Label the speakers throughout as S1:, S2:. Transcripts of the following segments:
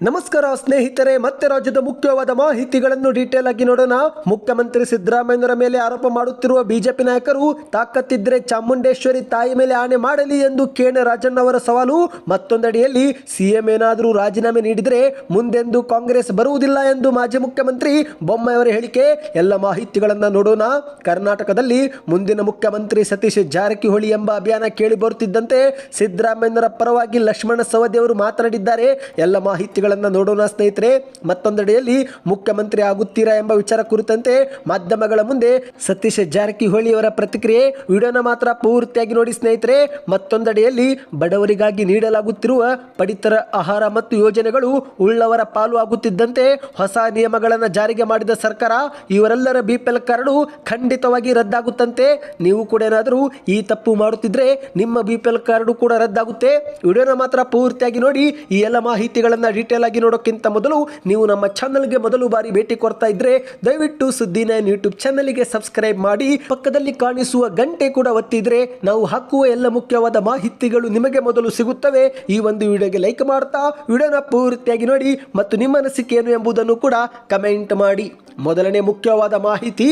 S1: ನಮಸ್ಕಾರ ಸ್ನೇಹಿತರೆ, ಮತ್ತೆ ರಾಜ್ಯದ ಮುಖ್ಯವಾದ ಮಾಹಿತಿಗಳನ್ನು ಡೀಟೇಲ್ ಆಗಿ ನೋಡೋಣ. ಮುಖ್ಯಮಂತ್ರಿ ಸಿದ್ದರಾಮಯ್ಯನವರ ಮೇಲೆ ಆರೋಪ ಮಾಡುತ್ತಿರುವ ಬಿಜೆಪಿ ನಾಯಕರು, ತಾಕತ್ತಿದ್ರೆ ಚಾಮುಂಡೇಶ್ವರಿ ತಾಯಿ ಮೇಲೆ ಆಣೆ ಮಾಡಲಿ ಎಂದು ಕೇಣ ರಾಜಣ್ಣ ಅವರ ಸವಾಲು. ಮತ್ತೊಂದಡಿಯಲ್ಲಿ ಸಿಎಂ ಏನಾದರೂ ರಾಜೀನಾಮೆ ನೀಡಿದರೆ ಮುಂದೆಂದು ಕಾಂಗ್ರೆಸ್ ಬರುವುದಿಲ್ಲ ಎಂದು ಮಾಜಿ ಮುಖ್ಯಮಂತ್ರಿ ಬೊಮ್ಮಾಯಿಯವರ ಹೇಳಿಕೆ. ಎಲ್ಲ ಮಾಹಿತಿಗಳನ್ನು ನೋಡೋಣ. ಕರ್ನಾಟಕದಲ್ಲಿ ಮುಂದಿನ ಮುಖ್ಯಮಂತ್ರಿ ಸತೀಶ್ ಜಾರಕಿಹೊಳಿ ಎಂಬ ಅಭಿಯಾನ ಕೇಳಿ ಬರುತ್ತಿದ್ದಂತೆ ಸಿದ್ದರಾಮಯ್ಯನವರ ಪರವಾಗಿ ಲಕ್ಷ್ಮಣ ಸವದಿ ಅವರು ಮಾತನಾಡಿದ್ದಾರೆ. ಎಲ್ಲ ಮಾಹಿತಿಗಳನ್ನು ನೋಡೋಣ ಸ್ನೇಹಿತರೆ, ಮತ್ತೊಂದೆಡೆಯಲ್ಲಿ ಮುಖ್ಯಮಂತ್ರಿ ಆಗುತ್ತೀರಾ ಎಂಬ ವಿಚಾರ ಕುರಿತಂತೆ ಮಾಧ್ಯಮಗಳ ಮುಂದೆ ಸತೀಶ್ ಜಾರಕಿಹೊಳಿ ಅವರ ಪ್ರತಿಕ್ರಿಯೆ ವಿಡಿಯೋನ ಮಾತ್ರ ಪೂರ್ತಿಯಾಗಿ ನೋಡಿ ಸ್ನೇಹಿತರೆ, ಮತ್ತೊಂದೆಡೆಯಲ್ಲಿ ಬಡವರಿಗಾಗಿ ನೀಡಲಾಗುತ್ತಿರುವ ಪಡಿತರ ಆಹಾರ ಮತ್ತು ಯೋಜನೆಗಳು ಉಳ್ಳವರ ಪಾಲು ಆಗುತ್ತಿದ್ದಂತೆ ಹೊಸ ನಿಯಮಗಳನ್ನು ಜಾರಿಗೆ ಮಾಡಿದ ಸರ್ಕಾರ ಇವರೆಲ್ಲರ ಬಿಪಿಎಲ್ ಕಾರ್ಡು ಖಂಡಿತವಾಗಿ ರದ್ದಾಗುತ್ತಂತೆ. ನೀವು ಕೂಡ ಏನಾದರೂ ಈ ತಪ್ಪು ಮಾಡುತ್ತಿದ್ರೆ ನಿಮ್ಮ ಬಿಪಿಎಲ್ ಕಾರ್ಡು ಕೂಡ ರದ್ದಾಗುತ್ತೆ. ವಿಡಿಯೋನ ಮಾತ್ರ ಪೂರ್ತಿಯಾಗಿ ನೋಡಿ ಈ ಎಲ್ಲ ಮಾಹಿತಿಗಳನ್ನು ಡೀಟೇಲ್ ಆಗಿ ನೋಡೋಕ್ಕಿಂತ ಮೊದಲು ನೀವು ನಮ್ಮ ಚಾನಲ್ಗೆ ಮೊದಲು ಬಾರಿ ಭೇಟಿ ಕೊಡ್ತಾ ಇದ್ರೆ ದಯವಿಟ್ಟು ಸುದ್ದಿ ನೈನ್ ಯೂಟ್ಯೂಬ್ ಚಾನಲ್ಗೆ ಸಬ್ಸ್ಕ್ರೈಬ್ ಮಾಡಿ ಪಕ್ಕದಲ್ಲಿ ಕಾಣಿಸುವ ಗಂಟೆ ಕೂಡ ಒತ್ತಿದ್ರೆ ನಾವು ಹಾಕುವ ಎಲ್ಲ ಮುಖ್ಯವಾದ ಮಾಹಿತಿಗಳು ನಿಮಗೆ ಮೊದಲು ಸಿಗುತ್ತವೆ. ಈ ಒಂದು ವಿಡಿಯೋಗೆ ಲೈಕ್ ಮಾಡ್ತಾ ವಿಡಿಯೋನ ಪೂರ್ತಿಯಾಗಿ ನೋಡಿ ಮತ್ತು ನಿಮ್ಮ ಅನಿಸಿಕೆ ಏನು ಎಂಬುದನ್ನು ಕೂಡ ಕಮೆಂಟ್ ಮಾಡಿ. ಮೊದಲನೇ ಮುಖ್ಯವಾದ ಮಾಹಿತಿ,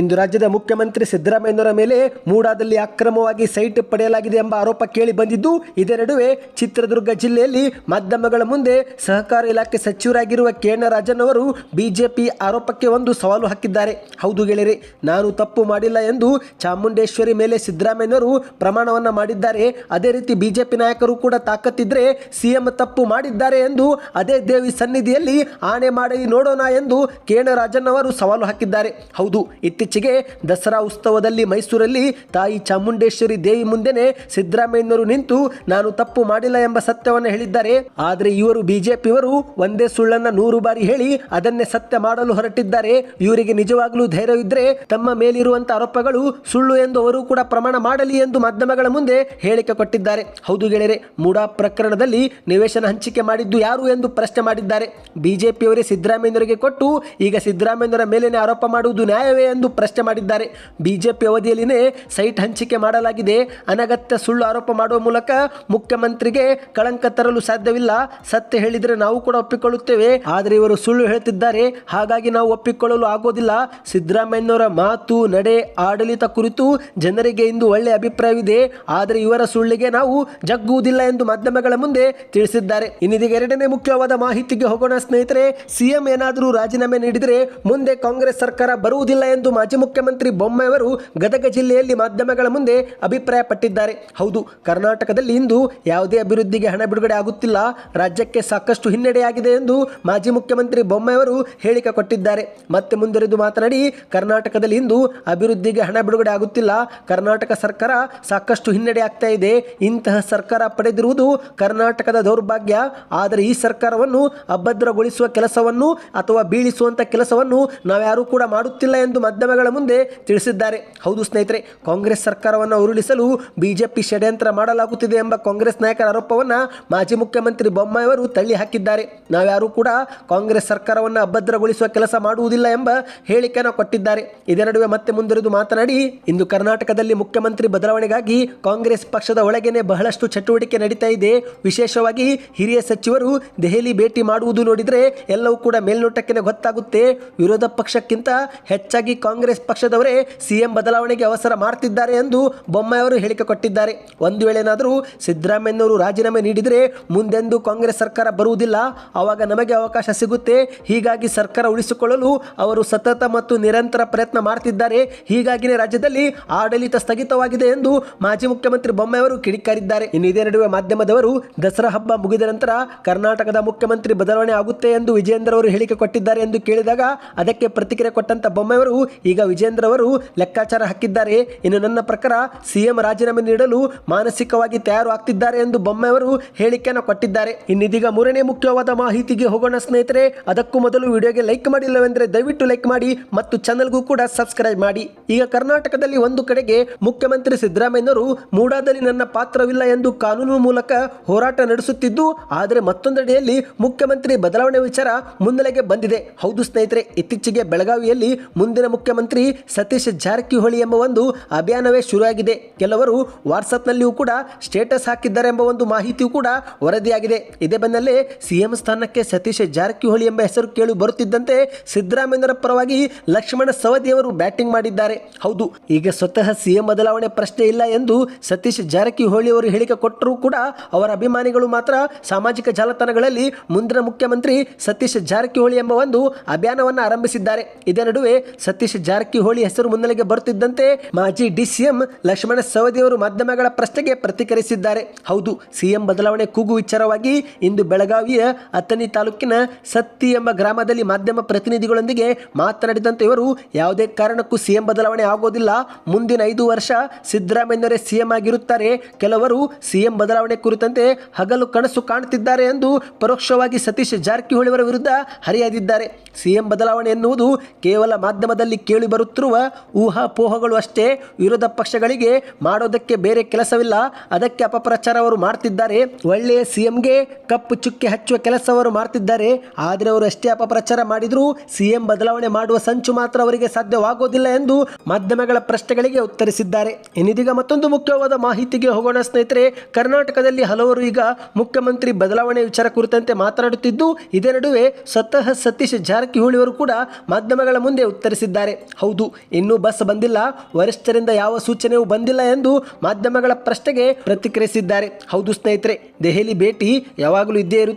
S1: ಇಂದು ರಾಜ್ಯದ ಮುಖ್ಯಮಂತ್ರಿ ಸಿದ್ದರಾಮಯ್ಯನವರ ಮೇಲೆ ಮೂಡಾದಲ್ಲಿ ಅಕ್ರಮವಾಗಿ ಸೈಟ್ ಪಡೆಯಲಾಗಿದೆ ಎಂಬ ಆರೋಪ ಕೇಳಿ ಬಂದಿದ್ದು ಇದರ ನಡುವೆ ಚಿತ್ರದುರ್ಗ ಜಿಲ್ಲೆಯಲ್ಲಿ ಮಾಧ್ಯಮಗಳ ಮುಂದೆ ಸಹಕಾರ ಇಲಾಖೆ ಸಚಿವರಾಗಿರುವ ಕೆ ಎನ್ ರಾಜನ್ ಅವರು ಬಿಜೆಪಿ ಆರೋಪಕ್ಕೆ ಒಂದು ಸವಾಲು ಹಾಕಿದ್ದಾರೆ. ಹೌದು ಗೆಳೆಯರೆ, ನಾನು ತಪ್ಪು ಮಾಡಿಲ್ಲ ಎಂದು ಚಾಮುಂಡೇಶ್ವರಿ ಮೇಲೆ ಸಿದ್ದರಾಮಯ್ಯನವರು ಪ್ರಮಾಣವನ್ನು ಮಾಡಿದ್ದಾರೆ. ಅದೇ ರೀತಿ ಬಿಜೆಪಿ ನಾಯಕರು ಕೂಡ ತಾಕತ್ತಿದ್ರೆ ಸಿಎಂ ತಪ್ಪು ಮಾಡಿದ್ದಾರೆ ಎಂದು ಅದೇ ದೇವಿ ಸನ್ನಿಧಿಯಲ್ಲಿ ಆಣೆ ಮಾಡಿ ನೋಡೋಣ ಎಂದು ಕೆ ಎನ್ ರಾಜನ್ ಅವರು ಸವಾಲು ಹಾಕಿದ್ದಾರೆ. ಹೌದು, ಇತ್ತೀಚೆಗೆ ದಸರಾ ಉತ್ಸವದಲ್ಲಿ ಮೈಸೂರಲ್ಲಿ ತಾಯಿ ಚಾಮುಂಡೇಶ್ವರಿ ದೇವಿ ಮುಂದೆನೆ ಸಿದ್ದರಾಮಯ್ಯನವರು ನಿಂತು, ನಾನು ತಪ್ಪು ಮಾಡಿಲ್ಲ ಎಂಬ ಸತ್ಯವನ್ನು ಹೇಳಿದ್ದಾರೆ. ಆದರೆ ಇವರು ಬಿಜೆಪಿಯವರು ಒಂದೇ ಸುಳ್ಳನ್ನ ನೂರು ಬಾರಿ ಹೇಳಿ ಅದನ್ನೇ ಸತ್ಯ ಮಾಡಲು ಹೊರಟಿದ್ದಾರೆ. ಇವರಿಗೆ ನಿಜವಾಗಲೂ ಧೈರ್ಯವಿದ್ರೆ ತಮ್ಮ ಮೇಲಿರುವಂತಹ ಆರೋಪಗಳು ಸುಳ್ಳು ಎಂದು ಅವರು ಕೂಡ ಪ್ರಮಾಣ ಮಾಡಲಿ ಎಂದು ಮಾಧ್ಯಮಗಳ ಮುಂದೆ ಹೇಳಿಕೆ ಕೊಟ್ಟಿದ್ದಾರೆ. ಹೌದು ಗೆಳೆಯರೆ, ಮೂಡಾ ಪ್ರಕರಣದಲ್ಲಿ ನಿವೇಶನ ಹಂಚಿಕೆ ಮಾಡಿದ್ದು ಯಾರು ಎಂದು ಪ್ರಶ್ನೆ ಮಾಡಿದ್ದಾರೆ. ಬಿಜೆಪಿಯವರೇ ಸಿದ್ದರಾಮಯ್ಯನವರಿಗೆ ಕೊಟ್ಟು ಈಗ ಸಿದ್ದರಾಮಯ್ಯನವರ ಮೇಲೇನೆ ಆರೋಪ ಮಾಡುವುದು ನ್ಯಾಯವೇ ಎಂದು ಪ್ರಶ್ನೆ ಮಾಡಿದ್ದಾರೆ. ಬಿಜೆಪಿ ಅವಧಿಯಲ್ಲಿನೇ ಸೈಟ್ ಹಂಚಿಕೆ ಮಾಡಲಾಗಿದೆ. ಅನಗತ್ಯ ಸುಳ್ಳು ಆರೋಪ ಮಾಡುವ ಮೂಲಕ ಮುಖ್ಯಮಂತ್ರಿಗೆ ಕಳಂಕ ತರಲು ಸಾಧ್ಯವಿಲ್ಲ. ಸತ್ಯ ಹೇಳಿದರೆ ನಾವು ಕೂಡ ಒಪ್ಪಿಕೊಳ್ಳುತ್ತೇವೆ. ಆದರೆ ಇವರು ಸುಳ್ಳು ಹೇಳ್ತಿದ್ದಾರೆ. ಹಾಗಾಗಿ ನಾವು ಒಪ್ಪಿಕೊಳ್ಳಲು ಆಗೋದಿಲ್ಲ. ಸಿದ್ದರಾಮಯ್ಯನವರ ಮಾತು, ನಡೆ, ಆಡಳಿತ ಕುರಿತು ಜನರಿಗೆ ಇಂದು ಒಳ್ಳೆಯ ಅಭಿಪ್ರಾಯವಿದೆ. ಆದರೆ ಇವರ ಸುಳ್ಳಿಗೆ ನಾವು ಜಗ್ಗುವುದಿಲ್ಲ ಎಂದು ಮಾಧ್ಯಮಗಳ ಮುಂದೆ ತಿಳಿಸಿದ್ದಾರೆ. ಇನ್ನಿದೀಗ ಎರಡನೇ ಮುಖ್ಯವಾದ ಮಾಹಿತಿಗೆ ಹೋಗೋಣ ಸ್ನೇಹಿತರೆ. ಸಿಎಂ ಏನಾದರೂ ರಾಜೀನಾಮೆ ನೀಡಿದರೆ ಮುಂದೆ ಕಾಂಗ್ರೆಸ್ ಸರ್ಕಾರ ಬರುವುದಿಲ್ಲ ಎಂದು ಮಾಜಿ ಮುಖ್ಯಮಂತ್ರಿ ಬೊಮ್ಮಾಯಿಯವರು ಗದಗ ಜಿಲ್ಲೆಯಲ್ಲಿ ಮಾಧ್ಯಮಗಳ ಮುಂದೆ ಅಭಿಪ್ರಾಯ ಪಟ್ಟಿದ್ದಾರೆ ಹೌದು, ಕರ್ನಾಟಕದಲ್ಲಿ ಇಂದು ಯಾವುದೇ ಅಭಿವೃದ್ಧಿಗೆ ಹಣ ಬಿಡುಗಡೆ ಆಗುತ್ತಿಲ್ಲ. ರಾಜ್ಯಕ್ಕೆ ಸಾಕಷ್ಟು ಹಿನ್ನಡೆಯಾಗಿದೆ ಎಂದು ಮಾಜಿ ಮುಖ್ಯಮಂತ್ರಿ ಬೊಮ್ಮಾಯಿಯವರು ಹೇಳಿಕೆ ಕೊಟ್ಟಿದ್ದಾರೆ. ಮತ್ತೆ ಮುಂದುವರೆದು ಮಾತನಾಡಿ, ಕರ್ನಾಟಕದಲ್ಲಿ ಇಂದು ಅಭಿವೃದ್ಧಿಗೆ ಹಣ ಬಿಡುಗಡೆ ಆಗುತ್ತಿಲ್ಲ. ಕರ್ನಾಟಕ ಸರ್ಕಾರ ಸಾಕಷ್ಟು ಹಿನ್ನಡೆ ಆಗ್ತಾ ಇದೆ. ಇಂತಹ ಸರ್ಕಾರ ಪಡೆದಿರುವುದು ಕರ್ನಾಟಕದ ದೌರ್ಭಾಗ್ಯ. ಆದರೆ ಈ ಸರ್ಕಾರವನ್ನು ಅಭದ್ರಗೊಳಿಸುವ ಕೆಲಸವನ್ನು ಅಥವಾ ಬೀಳಿಸುವಂತ ಕೆಲಸವನ್ನು ನಾವ್ಯಾರೂ ಕೂಡ ಮಾಡುತ್ತಿಲ್ಲ ಎಂದು ಮಾಧ್ಯಮಗಳ ಮುಂದೆ ತಿಳಿಸಿದ್ದಾರೆ. ಹೌದು ಸ್ನೇಹಿತರೆ, ಕಾಂಗ್ರೆಸ್ ಸರ್ಕಾರವನ್ನು ಉರುಳಿಸಲು ಬಿಜೆಪಿ ಷಡ್ಯಂತ್ರ ಮಾಡಲಾಗುತ್ತಿದೆ ಎಂಬ ಕಾಂಗ್ರೆಸ್ ನಾಯಕರ ಆರೋಪವನ್ನು ಮಾಜಿ ಮುಖ್ಯಮಂತ್ರಿ ಬೊಮ್ಮಾಯಿಯವರು ತಳ್ಳಿ ಹಾಕಿದ್ದಾರೆ. ನಾವ್ಯಾರೂ ಕೂಡ ಕಾಂಗ್ರೆಸ್ ಸರ್ಕಾರವನ್ನು ಅಭದ್ರಗೊಳಿಸುವ ಕೆಲಸ ಮಾಡುವುದಿಲ್ಲ ಎಂಬ ಹೇಳಿಕೆಯನ್ನು ಕೊಟ್ಟಿದ್ದಾರೆ. ಇದೇ ನಡುವೆ ಮತ್ತೆ ಮುಂದುವರೆದು ಮಾತನಾಡಿ, ಇಂದು ಕರ್ನಾಟಕದಲ್ಲಿ ಮುಖ್ಯಮಂತ್ರಿ ಬದಲಾವಣೆಗಾಗಿ ಕಾಂಗ್ರೆಸ್ ಪಕ್ಷದ ಒಳಗೇನೆ ಬಹಳಷ್ಟು ಚಟುವಟಿಕೆ ನಡೀತಾ ಇದೆ. ವಿಶೇಷವಾಗಿ ಹಿರಿಯ ಸಚಿವರು ದೆಹಲಿ ಭೇಟಿ ಮಾಡುವುದು ನೋಡಿದರೆ ಎಲ್ಲವೂ ಕೂಡ ಮೇಲ್ನೋಟಕ್ಕೆ ಗೊತ್ತಾಗುತ್ತೆ. ವಿರೋಧ ಪಕ್ಷಕ್ಕಿಂತ ಹೆಚ್ಚಾಗಿ ಕಾಂಗ್ರೆಸ್ ಪಕ್ಷದವರೇ ಸಿಎಂ ಬದಲಾವಣೆಗೆ ಅವಸರ ಮಾಡ್ತಿದ್ದಾರೆ ಎಂದು ಬೊಮ್ಮಾಯಿಯವರು ಹೇಳಿಕೆ ಕೊಟ್ಟಿದ್ದಾರೆ. ಒಂದು ವೇಳೆನಾದರೂ ಸಿದ್ದರಾಮಯ್ಯನವರು ರಾಜೀನಾಮೆ ನೀಡಿದರೆ ಮುಂದೆಂದು ಕಾಂಗ್ರೆಸ್ ಸರ್ಕಾರ ಬರುವುದಿಲ್ಲ. ಆವಾಗ ನಮಗೆ ಅವಕಾಶ ಸಿಗುತ್ತೆ. ಹೀಗಾಗಿ ಸರ್ಕಾರ ಉಳಿಸಿಕೊಳ್ಳಲು ಅವರು ಸತತ ಮತ್ತು ನಿರಂತರ ಪ್ರಯತ್ನ ಮಾಡ್ತಿದ್ದಾರೆ. ಹೀಗಾಗಿನೇ ರಾಜ್ಯದಲ್ಲಿ ಆಡಳಿತ ಸ್ಥಗಿತವಾಗಿದೆ ಎಂದು ಮಾಜಿ ಮುಖ್ಯಮಂತ್ರಿ ಬೊಮ್ಮಾಯಿಯವರು ಕಿಡಿಕಾರಿದ್ದಾರೆ. ಇನ್ನು ಇದೇ ನಡುವೆ ಮಾಧ್ಯಮದವರು ದಸರಾ ಹಬ್ಬ ಮುಗಿದ ನಂತರ ಕರ್ನಾಟಕದ ಮುಖ್ಯಮಂತ್ರಿ ಬದಲಾವಣೆ ಆಗುತ್ತೆ ಎಂದು ವಿಜೇಂದ್ರ ಅವರು ಹೇಳಿಕೆ ಕೊಟ್ಟಿದ್ದಾರೆ ಎಂದು ಕೇಳಿದಾಗ ಅದಕ್ಕೆ ಪ್ರತಿಕ್ರಿಯೆ ಕೊಟ್ಟಂತ ಬೊಮ್ಮಾಯಿಯವರು ಈಗ ವಿಜೇಂದ್ರ ಅವರು ಲೆಕ್ಕಾಚಾರ ಹಾಕಿದ್ದಾರೆ. ಇನ್ನು ನನ್ನ ಪ್ರಕಾರ ಸಿಎಂ ರಾಜೀನಾಮೆ ನೀಡಲು ಮಾನಸಿಕವಾಗಿ ತಯಾರು ಆಗ್ತಿದ್ದಾರೆ ಎಂದು ಬೊಮ್ಮಾಯಿಯವರು ಹೇಳಿಕೆಯನ್ನು ಕೊಟ್ಟಿದ್ದಾರೆ. ಇನ್ನಿದೀಗ ಮೂರನೇ ಮುಖ್ಯವಾದ ಮಾಹಿತಿಗೆ ಹೋಗೋಣ ಸ್ನೇಹಿತರೆ. ಅದಕ್ಕೂ ಮೊದಲು ವಿಡಿಯೋಗೆ ಲೈಕ್ ಮಾಡಿಲ್ಲವೆಂದರೆ ದಯವಿಟ್ಟು ಲೈಕ್ ಮಾಡಿ ಮತ್ತು ಚಾನಲ್ಗೂ ಕೂಡ ಸಬ್ಸ್ಕ್ರೈಬ್ ಮಾಡಿ. ಈಗ ಕರ್ನಾಟಕದಲ್ಲಿ ಒಂದು ಕಡೆಗೆ ಮುಖ್ಯಮಂತ್ರಿ ಸಿದ್ದರಾಮಯ್ಯನವರು ಮೂಡಾದಲ್ಲಿ ನನ್ನ ಪಾತ್ರವಿಲ್ಲ ಎಂದು ಕಾನೂನು ಮೂಲಕ ಹೋರಾಟ ನಡೆಸುತ್ತಿದ್ದು, ಆದರೆ ಮತ್ತೊಂದೆಡೆಯಲ್ಲಿ ಮುಖ್ಯಮಂತ್ರಿ ಬದಲಾವಣೆ ವಿಚಾರ ಮುನ್ನೆಲೆಗೆ ಬಂದಿದೆ. ಹೌದು ಸ್ನೇಹಿತರೆ, ಇತ್ತೀಚೆಗೆ ಬೆಳಗಾವಿಯಲ್ಲಿ ಮುಂದಿನ ಮುಖ್ಯಮಂತ್ರಿ ಸತೀಶ್ ಜಾರಕಿಹೊಳಿ ಎಂಬ ಒಂದು ಅಭಿಯಾನವೇ ಶುರುವಾಗಿದೆ. ಕೆಲವರು ವಾಟ್ಸಪ್ನಲ್ಲಿಯೂ ಕೂಡ ಸ್ಟೇಟಸ್ ಹಾಕಿದ್ದಾರೆ ಎಂಬ ಒಂದು ಮಾಹಿತಿಯೂ ಕೂಡ ವರದಿಯಾಗಿದೆ. ಇದೇ ಬೆನ್ನಲ್ಲೇ ಸಿಎಂ ಸ್ಥಾನಕ್ಕೆ ಸತೀಶ್ ಜಾರಕಿಹೊಳಿ ಎಂಬ ಹೆಸರು ಕೇಳಿ ಬರುತ್ತಿದ್ದಂತೆ ಸಿದ್ದರಾಮಯ್ಯರ ಪರವಾಗಿ ಲಕ್ಷ್ಮಣ ಸವದಿಯವರು ಬ್ಯಾಟಿಂಗ್ ಮಾಡಿದ್ದಾರೆ. ಹೌದು, ಈಗ ಸ್ವತಃ ಸಿಎಂ ಬದಲಾವಣೆ ಪ್ರಶ್ನೆ ಇಲ್ಲ ಎಂದು ಸತೀಶ್ ಜಾರಕಿಹೊಳಿ ಅವರು ಹೇಳಿಕೆ ಕೊಟ್ಟರೂ ಕೂಡ ಅವರ ಅಭಿಮಾನಿಗಳು ಮಾತ್ರ ಸಾಮಾಜಿಕ ಜಾಲತಾಣಗಳಲ್ಲಿ ಮುಂದಿನ ಮುಖ್ಯಮಂತ್ರಿ ಸತೀಶ್ ಜಾರಕಿಹೊಳಿ ಎಂಬ ಒಂದು ಅಭಿಯಾನವನ್ನು ಆರಂಭಿಸಿದ್ದಾರೆ. ಇದೇ ನಡುವೆ ಸತೀಶ್ ಜಾರಕಿಹೊಳಿ ಹೆಸರು ಮುನ್ನೆಲೆಗೆ ಬರುತ್ತಿದ್ದಂತೆ ಮಾಜಿ ಡಿಸಿಎಂ ಲಕ್ಷ್ಮಣ ಸವದಿ ಅವರು ಮಾಧ್ಯಮಗಳ ಪ್ರಶ್ನೆಗೆ ಪ್ರತಿಕ್ರಿಯಿಸಿದ್ದಾರೆ. ಹೌದು, ಸಿಎಂ ಬದಲಾವಣೆ ಕೂಗು ವಿಚಾರವಾಗಿ ಇಂದು ಬೆಳಗಾವಿಯ ಅಥಣಿ ತಾಲೂಕಿನ ಸತ್ತಿ ಎಂಬ ಗ್ರಾಮದಲ್ಲಿ ಮಾಧ್ಯಮ ಪ್ರತಿನಿಧಿಗಳೊಂದಿಗೆ ಮಾತನಾಡಿದಂತೆ ಇವರು ಯಾವುದೇ ಕಾರಣಕ್ಕೂ ಸಿಎಂ ಬದಲಾವಣೆ ಆಗೋದಿಲ್ಲ. ಮುಂದಿನ ಐದು ವರ್ಷ ಸಿದ್ದರಾಮಯ್ಯವರೇ ಸಿಎಂ ಆಗಿರುತ್ತಾರೆ. ಕೆಲವರು ಸಿಎಂ ಬದಲಾವಣೆ ಕುರಿತಂತೆ ಹಗಲು ಕನಸು ಕಾಣುತ್ತಿದ್ದಾರೆ ಎಂದು ಪರೋಕ್ಷವಾಗಿ ಸತೀಶ್ ಜಾರಕಿಹೊಳಿ ಅವರ ವಿರುದ್ಧ ಹರಿಯದಿದ್ದಾರೆ. ಸಿಎಂ ಬದಲಾವಣೆ ಎನ್ನುವುದು ಕೇವಲ ಮಾಧ್ಯಮದಲ್ಲಿ ಕೇಳಿ ಬರುತ್ತಿರುವ ಊಹಾಪೋಹಗಳು ಅಷ್ಟೇ. ವಿರೋಧ ಪಕ್ಷಗಳಿಗೆ ಮಾಡೋದಕ್ಕೆ ಬೇರೆ ಕೆಲಸವಿಲ್ಲ. ಅದಕ್ಕೆ ಅಪಪ್ರಚಾರ ಅವರು ಮಾಡ್ತಿದ್ದಾರೆ. ಒಳ್ಳೆಯ ಸಿಎಂಗೆ ಕಪ್ಪು ಚುಕ್ಕೆ ಹಚ್ಚುವ ಕೆಲಸ ಅವರು ಮಾಡ್ತಿದ್ದಾರೆ. ಆದರೆ ಅವರು ಎಷ್ಟೇ ಅಪಪ್ರಚಾರ ಮಾಡಿದರೂ ಸಿಎಂ ಬದಲಾವಣೆ ಮಾಡುವ ಸಂಚು ಮಾತ್ರ ಅವರಿಗೆ ಸಾಧ್ಯವಾಗೋದಿಲ್ಲ ಎಂದು ಮಾಧ್ಯಮಗಳ ಪ್ರಶ್ನೆಗಳಿಗೆ ಉತ್ತರಿಸಿದ್ದಾರೆ. ಇನ್ನಿದೀಗ ಮತ್ತೊಂದು ಮುಖ್ಯವಾದ ಮಾಹಿತಿಗೆ ಹೋಗೋಣ ಸ್ನೇಹಿತರೆ. ಕರ್ನಾಟಕದಲ್ಲಿ ಹಲವರು ಈಗ ಮುಖ್ಯಮಂತ್ರಿ ಬದಲಾವಣೆ ವಿಚಾರ ಕುರಿತಂತೆ ಮಾತನಾಡುತ್ತಿದ್ದು, ಇದೇ ನಡುವೆ ಸ್ವತಃ ಸತೀಶ್ ಜಾರಕಿಹೊಳಿ ಅವರು ಕೂಡ ಮಾಧ್ಯಮಗಳ ಮುಂದೆ ಉತ್ತರಿಸಿದ್ದಾರೆ. ಹೌದು, ಇನ್ನೂ ಬಸ್ ಬಂದಿಲ್ಲ. ವರಿಷ್ಠರಿಂದ ಯಾವ ಸೂಚನೆಯೂ ಬಂದಿಲ್ಲ ಎಂದು ಮಾಧ್ಯಮಗಳ ಪ್ರಶ್ನೆಗೆ ಪ್ರತಿಕ್ರಿಯಿಸಿದ್ದಾರೆ. ಹೌದು ಸ್ನೇಹಿತರೆ, ದೆಹಲಿ ಭೇಟಿ ಯಾವಾಗಲೂ ಇದ್ದೇ ಇರುತ್ತೆ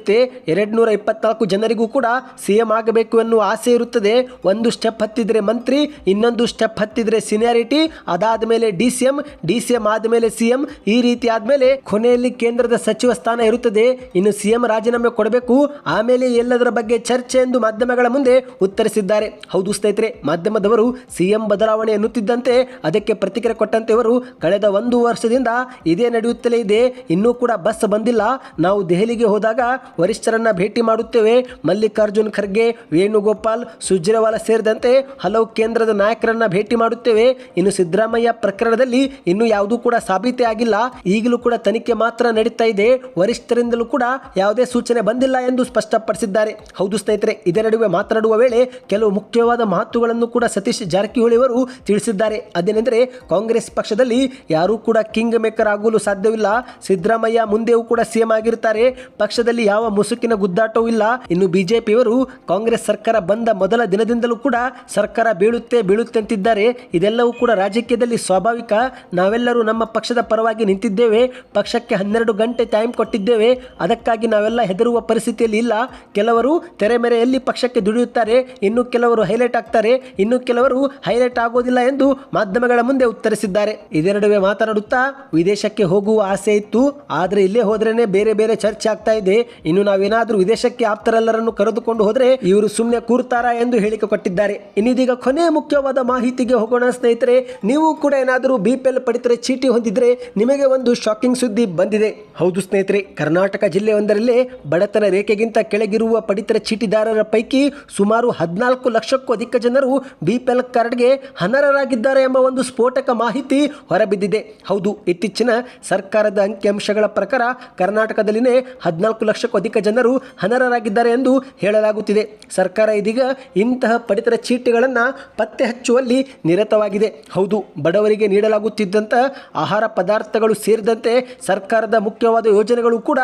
S1: ಎರಡು ನೂರ ಇಪ್ಪತ್ನಾಲ್ಕು ಜನರಿಗೂ ಕೂಡ ಸಿಎಂ ಆಗಬೇಕು ಎನ್ನುವ ಆಸೆ ಇರುತ್ತದೆ. ಒಂದು ಸ್ಟೆಪ್ ಹತ್ತಿದ್ರೆ ಮಂತ್ರಿ, ಇನ್ನೊಂದು ಸ್ಟೆಪ್ ಹತ್ತಿದ್ರೆ ಸೀನಿಯಾರಿಟಿ, ಅದಾದ ಮೇಲೆ D C M, D C M ಆದಮೇಲೆ ಸಿಎಂ ಈ ರೀತಿ ಆದಮೇಲೆ ಕೊನೆಯಲ್ಲಿ ಕೇಂದ್ರದ ಸಚಿವ ಸ್ಥಾನ ಇರುತ್ತದೆ. ಇನ್ನು ಸಿ ಎಂ ರಾಜೀನಾಮೆ ಕೊಡಬೇಕು. ಆಮೇಲೆ ಎಲ್ಲದರ ಬಗ್ಗೆ ಚರ್ಚೆ ಎಂದು ಮಾಧ್ಯಮಗಳ ಮುಂದೆ ಉತ್ತರಿಸಿದ್ದಾರೆ. ಹೌದು ಸ್ನೇಹಿತರೆ, ಮಾಧ್ಯಮದವರು ಸಿ ಎಂ ಬದಲಾವಣೆ ಎನ್ನುತ್ತಿದ್ದಂತೆ ಅದಕ್ಕೆ ಪ್ರತಿಕ್ರಿಯೆ ಕೊಟ್ಟಂತೆ ಇವರು ಕಳೆದ ಒಂದು ವರ್ಷದಿಂದ ಇದೇ ನಡೆಯುತ್ತಲೇ ಇದೆ. ಇನ್ನೂ ಕೂಡ ಬಸ್ ಬಂದಿಲ್ಲ. ನಾವು ದೆಹಲಿಗೆ ಹೋದಾಗ ವರಿಷ್ಠರನ್ನ ಭೇಟಿ ಮಾಡುತ್ತೇವೆ. ಮಲ್ಲಿಕಾರ್ಜುನ್ ಖರ್ಗೆ, ವೇಣುಗೋಪಾಲ್, ಸುರ್ಜೇವಾಲ ಸೇರಿದಂತೆ ಹಲವು ಕೇಂದ್ರದ ನಾಯಕರನ್ನ ಭೇಟಿ ಮಾಡುತ್ತೇವೆ. ಇನ್ನು ಸಿದ್ದರಾಮಯ್ಯ ಪ್ರಕರಣದಲ್ಲಿ ಇನ್ನು ಯಾವುದೂ ಕೂಡ ಸಾಬೀತೆ ಆಗಿಲ್ಲ. ಈಗಲೂ ಕೂಡ ತನಿಖೆ ಮಾತ್ರ ನಡೀತಾ ಇದೆ. ವರಿಷ್ಠರಿಂದಲೂ ಕೂಡ ಯಾವುದೇ ಸೂಚನೆ ಬಂದಿಲ್ಲ ಎಂದು ಸ್ಪಷ್ಟಪಡಿಸಿದ್ದಾರೆ. ಹೌದು ಸ್ನೇಹಿತರೆ ಇದರ ನಡುವೆ ಮಾತನಾಡುವ ವೇಳೆ ಕೆಲವು ಮುಖ್ಯವಾದ ಮಾತುಗಳನ್ನು ಕೂಡ ಸತೀಶ್ ಜಾರಕಿಹೊಳಿ ಅವರು ತಿಳಿಸಿದ್ದಾರೆ. ಅದೇನೆಂದರೆ, ಕಾಂಗ್ರೆಸ್ ಪಕ್ಷದಲ್ಲಿ ಯಾರೂ ಕೂಡ ಕಿಂಗ್ ಮೇಕರ್ ಆಗಲು ಸಾಧ್ಯವಿಲ್ಲ. ಸಿದ್ದರಾಮಯ್ಯ ಮುಂದೆಯೂ ಕೂಡ ಸಿಎಂ ಆಗಿರ್ತಾರೆ. ಪಕ್ಷದಲ್ಲಿ ಯಾವ ಮುಸುಕಿನ ಗುದ್ದಾಟವೂ ಇಲ್ಲ. ಇನ್ನು ಬಿಜೆಪಿಯವರು ಕಾಂಗ್ರೆಸ್ ಸರ್ಕಾರ ಬಂದ ಮೊದಲ ದಿನದಿಂದಲೂ ಕೂಡ ಸರ್ಕಾರ ಬೀಳುತ್ತೆ ಬೀಳುತ್ತೆ ಅಂತಿದ್ದಾರೆ. ಇದೆಲ್ಲವೂ ಕೂಡ ರಾಜಕೀಯದಲ್ಲಿ ಸ್ವಾಭಾವಿಕ. ನಾವೆಲ್ಲರೂ ನಮ್ಮ ಪಕ್ಷದ ಪರವಾಗಿ ನಿಂತಿದ್ದೇವೆ. ಪಕ್ಷಕ್ಕೆ ಹನ್ನೆರಡು ಗಂಟೆ ಟೈಮ್ ಕೊಟ್ಟಿದ್ದೇವೆ. ಅದಕ್ಕಾಗಿ ನಾವೆಲ್ಲ ಹೆದರುವ ಪರಿಸ್ಥಿತಿಯಲ್ಲಿ ಇಲ್ಲ. ಕೆಲವರು ತೆರೆಮೆರೆಯಲ್ಲಿ ಪಕ್ಷಕ್ಕೆ ದುಡಿಯುತ್ತಾರೆ. ಇನ್ನು ಕೆಲವರು ಹೈಲೈಟ್ ಆಗ್ತಾರೆ. ಇನ್ನು ಕೆಲವರು ಹೈಲೈಟ್ ಆಗೋದಿಲ್ಲ ಎಂದು ಮಾಧ್ಯಮಗಳ ಮುಂದೆ ಉತ್ತರಿಸಿದ್ದಾರೆ. ಇದೆರಡುವೆ ಮಾತನಾಡುತ್ತಾ ವಿದೇಶಕ್ಕೆ ಹೋಗುವ ಆಸೆ ಇತ್ತು. ಆದರೆ ಇಲ್ಲೇ ಹೋದ್ರೇನೆ ಬೇರೆ ಬೇರೆ ಚರ್ಚೆ ಆಗ್ತಾ ಇದೆ. ಇನ್ನು ನಾವೇನಾದರೂ ವಿದೇಶಕ್ಕೆ ಆಪ್ತರೆಲ್ಲರನ್ನು ಕರೆದುಕೊಂಡು ಹೋದರೆ ಇವರು ಸುಮ್ಮನೆ ಕೂರ್ತಾರಾ ಎಂದು ಹೇಳಿಕೆ ಕೊಟ್ಟಿದ್ದಾರೆ. ಇನ್ನಿದೀಗ ಕೊನೆಯ ಮುಖ್ಯವಾದ ಮಾಹಿತಿಗೆ ಹೋಗೋಣ ಸ್ನೇಹಿತರೆ, ನೀವು ಕೂಡ ಏನಾದರೂ ಬಿ ಪಿ ಪಡಿತರ, ಚೀಟಿ ಹೊಂದಿದ್ರೆ ನಿಮಗೆ ಒಂದು ಶಾಕಿಂಗ್ ಸುದ್ದಿ ಬಂದಿದೆ. ಹೌದು ಸ್ನೇಹಿತರೆ, ಕರ್ನಾಟಕ ಜಿಲ್ಲೆಯೊಂದರಲ್ಲೇ ಬಡತನ ರೇಖೆಗಿಂತ ಕೆಳಗಿರುವ ಪಡಿತರ ಚೀಟಿದಾರರ ಪೈಕಿ ಸುಮಾರು ಹದಿನಾಲ್ಕು ಲಕ್ಷಕ್ಕೂ ಅಧಿಕ ಜನರು ಬಿ ಪಿ ಎಲ್ ಕಾರ್ಡ್ಗೆ ಅನರ್ಹರಾಗಿದ್ದಾರೆ ಎಂಬ ಒಂದು ಸ್ಫೋಟಕ ಮಾಹಿತಿ ಹೊರಬಿದ್ದಿದೆ. ಹೌದು, ಇತ್ತೀಚಿನ ಸರ್ಕಾರದ ಅಂಕಿಅಂಶಗಳ ಪ್ರಕಾರ ಕರ್ನಾಟಕದಲ್ಲಿನೇ ಹದಿನಾಲ್ಕು ಲಕ್ಷಕ್ಕೂ ಅಧಿಕ ಜನರು ಅನರ್ಹರಾಗಿದ್ದಾರೆ ಎಂದು ಹೇಳಲಾಗುತ್ತಿದೆ. ಸರ್ಕಾರ ಇದೀಗ ಇಂತಹ ಪಡಿತರ ಚೀಟಿಗಳನ್ನು ಪತ್ತೆ ಹಚ್ಚುವಲ್ಲಿ ನಿರತವಾಗಿದೆ. ಹೌದು, ಬಡವರಿಗೆ ನೀಡಲಾಗುತ್ತಿದ್ದಂತಹ ಆಹಾರ ಪದಾರ್ಥಗಳು ಸೇರಿದಂತೆ ಸರ್ಕಾರದ ಮುಖ್ಯವಾದ ಯೋಜನೆಗಳು ಕೂಡ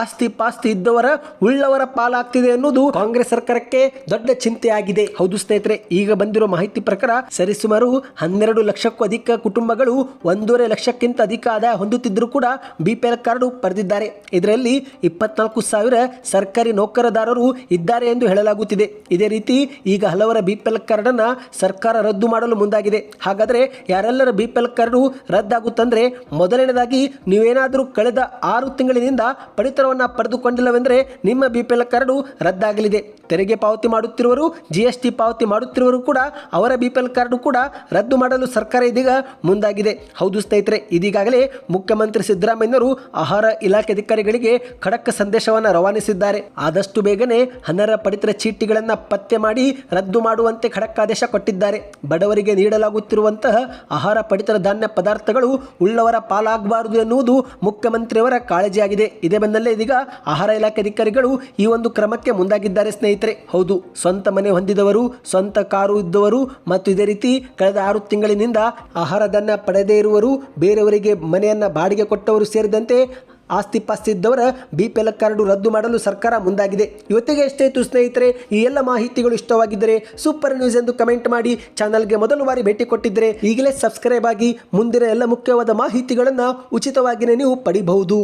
S1: ಆಸ್ತಿ ಪಾಸ್ತಿ ಇದ್ದವರ ಉಳ್ಳವರ ಪಾಲಾಗ್ತಿದೆ ಎನ್ನುವುದು ಕಾಂಗ್ರೆಸ್ ಸರ್ಕಾರಕ್ಕೆ ದೊಡ್ಡ ಚಿಂತೆಯಾಗಿದೆ. ಹೌದು ಸ್ನೇಹಿತರೆ, ಈಗ ಬಂದಿರೋ ಮಾಹಿತಿ ಪ್ರಕಾರ ಸರಿಸುಮಾರು ಹನ್ನೆರಡು ಲಕ್ಷಕ್ಕೂ ಅಧಿಕ ಕುಟುಂಬಗಳು ಒಂದೂವರೆ ಲಕ್ಷಕ್ಕಿಂತ ಅಧಿಕ ಆದಾಯ ಹೊಂದುತ್ತಿದ್ದರೂ ಕೂಡ ಬಿಪಿಎಲ್ ಕಾರ್ಡ್ ಪಡೆದಿದ್ದಾರೆ. ಇದರಲ್ಲಿ ಇಪ್ಪತ್ನಾಲ್ಕು ಸಾವಿರ ಸರ್ಕಾರಿ ನೌಕರದಾರರು ಇದ್ದಾರೆ ಎಂದು ಹೇಳಲಾಗುತ್ತಿದೆ. ಇದೇ ರೀತಿ ಈಗ ಹಲವರ ಬಿಪಿಎಲ್ ಕಾರ್ಡನ್ನು ಸರ್ಕಾರ ರದ್ದು ಮಾಡಲು ಮುಂದಾಗಿದೆ. ಹಾಗಾದರೆ ಯಾರೆಲ್ಲರ ಬಿಪಿಎಲ್ ಪಿ ಎಲ್ ಕಾರ್ಡು ರದ್ದಾಗುತ್ತಂದ್ರೆ ಮೊದಲನೇದಾಗಿ ನೀವೇನಾದರೂ ಕಳೆದ ಆರು ತಿಂಗಳಿನಿಂದ ಪಡಿತರವನ್ನು ಪಡೆದುಕೊಂಡಿಲ್ಲವೆಂದರೆ ನಿಮ್ಮ ಬಿಪಿಎಲ್ ಎಲ್ ಕಾರ್ಡು ರದ್ದಾಗಲಿದೆ. ತೆರಿಗೆ ಪಾವತಿ ಮಾಡುತ್ತಿರುವರು ಜಿ ಎಸ್ ಟಿ ಪಾವತಿ ಮಾಡುತ್ತಿರುವರು ಕೂಡ ಅವರ ಬಿಪಿಎಲ್ ಕಾರ್ಡು ಕೂಡ ರದ್ದು ಮಾಡಲು ಸರ್ಕಾರ ಇದೀಗ ಮುಂದಾಗಿದೆ. ಹೌದು ಸ್ನೇಹಿತರೆ, ಇದೀಗಾಗಲೇ ಮುಖ್ಯಮಂತ್ರಿ ಸಿದ್ದರಾಮಯ್ಯರು ಆಹಾರ ಇಲಾಖೆ ಅಧಿಕಾರಿಗಳಿಗೆ ಖಡಕ್ ಸಂದೇಶವನ್ನು ರವಾನಿಸಿದ್ದಾರೆ. ಆದಷ್ಟು ಬೇಗನೆ ಹನರ ಪಡಿತರ ಚೀಟಿಗಳನ್ನು ಪತ್ತೆ ಮಾಡಿ ರದ್ದು ಮಾಡುವಂತೆ ಖಡಕ್ ಆದೇಶ ಕೊಟ್ಟಿದ್ದಾರೆ. ಬಡವರಿಗೆ ನೀಡಲಾಗುತ್ತಿರುವಂತಹ ಆಹಾರ ಪಡಿತರ ಧಾನ್ಯ ಪದಾರ್ಥಗಳು ಉಳ್ಳವರ ಪಾಲಾಗಬಾರದು ಎನ್ನುವುದು ಮುಖ್ಯಮಂತ್ರಿಯವರ ಕಾಳಜಿಯಾಗಿದೆ. ಇದೇ ಬೆನ್ನಲ್ಲೇ ಇದೀಗ ಆಹಾರ ಇಲಾಖೆ ಅಧಿಕಾರಿಗಳು ಈ ಒಂದು ಕ್ರಮಕ್ಕೆ ಮುಂದಾಗಿದ್ದಾರೆ ಸ್ನೇಹಿತರೆ. ಹೌದು, ಸ್ವಂತ ಮನೆ ಹೊಂದಿದವರು, ಸ್ವಂತ ಕಾರು ಇದ್ದವರು ಮತ್ತು ಇದೇ ರೀತಿ ಕಳೆದ ಆರು ತಿಂಗಳಿನಿಂದ ಆಹಾರ ಧಾನ್ಯ ಪಡೆದೇ ಇರುವರು. ಬೇರೆಯವರಿಗೆ ಮನೆಯನ್ನ ಬಾಡಿಗೆ ಕೊಟ್ಟವರು ಸೇರಿದಂತೆ ಆಸ್ತಿ ಪಾಸ್ತಿ ಇದ್ದವರ ಬಿ ಪಿ ಎಲ್ ಕಾರ್ಡು ರದ್ದು ಮಾಡಲು ಸರ್ಕಾರ ಮುಂದಾಗಿದೆ. ಇವತ್ತಿಗೆ ಎಷ್ಟೇ ಇತ್ತು ಸ್ನೇಹಿತರೆ, ಈ ಎಲ್ಲ ಮಾಹಿತಿಗಳು ಇಷ್ಟವಾಗಿದ್ದರೆ ಸೂಪರ್ ನ್ಯೂಸ್ ಎಂದು ಕಮೆಂಟ್ ಮಾಡಿ, ಚಾನಲ್ಗೆ ಮೊದಲು ಬಾರಿ ಭೇಟಿ ಕೊಟ್ಟಿದ್ದರೆ ಈಗಲೇ ಸಬ್ಸ್ಕ್ರೈಬ್ ಆಗಿ ಮುಂದಿನ ಎಲ್ಲ ಮುಖ್ಯವಾದ ಮಾಹಿತಿಗಳನ್ನು ಉಚಿತವಾಗಿಯೇ ನೀವು ಪಡಿಬಹುದು.